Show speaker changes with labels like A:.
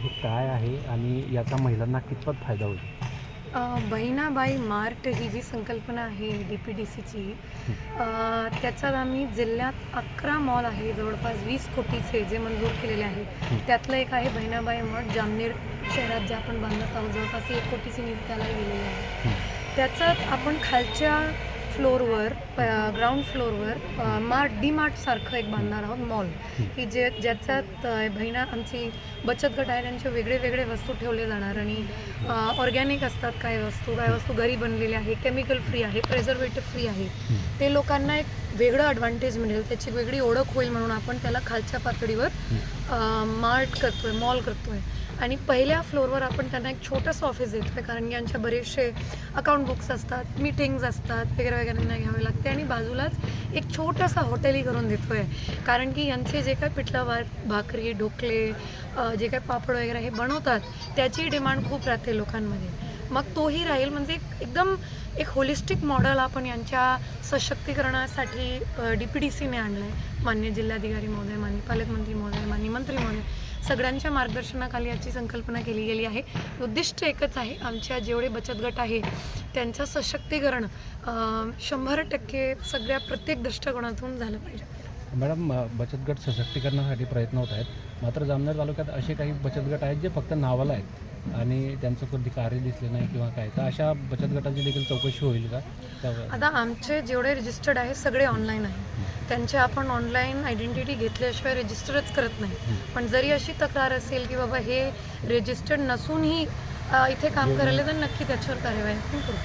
A: हे काय आहे आणि याचा महिलांना कितपत फायदा होईल?
B: बहिणाबाई मार्ट ही जी संकल्पना आहे डी पी डी सीची त्याच्यात आम्ही जिल्ह्यात अकरा मॉल आहे जवळपास वीस कोटीचे जे मंजूर केलेले आहे त्यातलं एक आहे बहिणाबाई मठ जामनेर शहरात जे आपण बांधत आहोत जवळपास एक कोटीची निधी त्याला गेलेली आहे. त्याच्यात आपण खालच्या फ्लोअरवर ग्राउंड फ्लोअरवर मार्ट डी मार्टसारखं एक बांधणार आहोत मॉल. की जे ज्याच्यात बहिणा आमची बचत गट आहे त्यांचे वेगळे वेगळे वस्तू ठेवले जाणार आणि ऑर्गॅनिक असतात काय वस्तू काय वस्तू घरी बनलेल्या आहे केमिकल फ्री आहे प्रेझर्वेटिव्ह फ्री आहे. ते लोकांना एक वेगळं ॲडव्हान्टेज मिळेल त्याची वेगळी ओळख होईल म्हणून आपण त्याला खालच्या पातळीवर मार्ट करतोय मॉल करतोय. आणि पहिल्या फ्लोअरवर आपण त्यांना एक छोटंसं ऑफिस देतोय कारण की यांच्या बरेचसे अकाउंट बुक्स असतात मीटिंग्ज असतात वगैरे वगैरे घ्यावे लागते आणि बाजूलाच एक छोटंसं हॉटेलही करून देतोय. कारण की यांचे जे काय पिठलं भा भाकरी ढोकले जे काय पापड वगैरे हे बनवतात त्याची डिमांड खूप राहते लोकांमध्ये. मग तोही राहील म्हणजे एकदम एक होलिस्टिक मॉडेल आपण यांच्या सशक्तीकरणासाठी डी पी डी सीने आणलं आहे मान्य जिल्हाधिकारी महोदय मान्य पालकमंत्री महोदय मान्य मंत्री महोदय. सगळ्यांच्या मार्गदर्शनाखाली याची संकल्पना केली गेली आहे. उद्दिष्ट एकच आहे आमच्या जेवढे बचत गट आहे त्यांचं सशक्तीकरण शंभर टक्के सगळ्या प्रत्येक दृष्टिकोनातून झालं पाहिजे.
A: मॅडम बचत गट सशक्तीकरणासाठी प्रयत्न होत आहेत. मात्र जामनेर तालुक्यात असे काही बचत गट आहेत जे फक्त नावाला आहेत. आणि त्यांचं कधी कार्य दिसले नाही किंवा काय. तर अशा बचत गटांची देखील चौकशी होईल का?
B: आता आमचे जेवढे रजिस्टर्ड आहे सगळे ऑनलाईन आहे त्यांचे आपण ऑनलाईन आयडेंटिटी घेतल्याशिवाय रजिस्टरच करत नाही. पण जरी अशी तक्रार असेल की बाबा हे रजिस्टर्ड नसूनही इथे काम करायला तर नक्की त्याच्यावर कार्यवाही आपण करू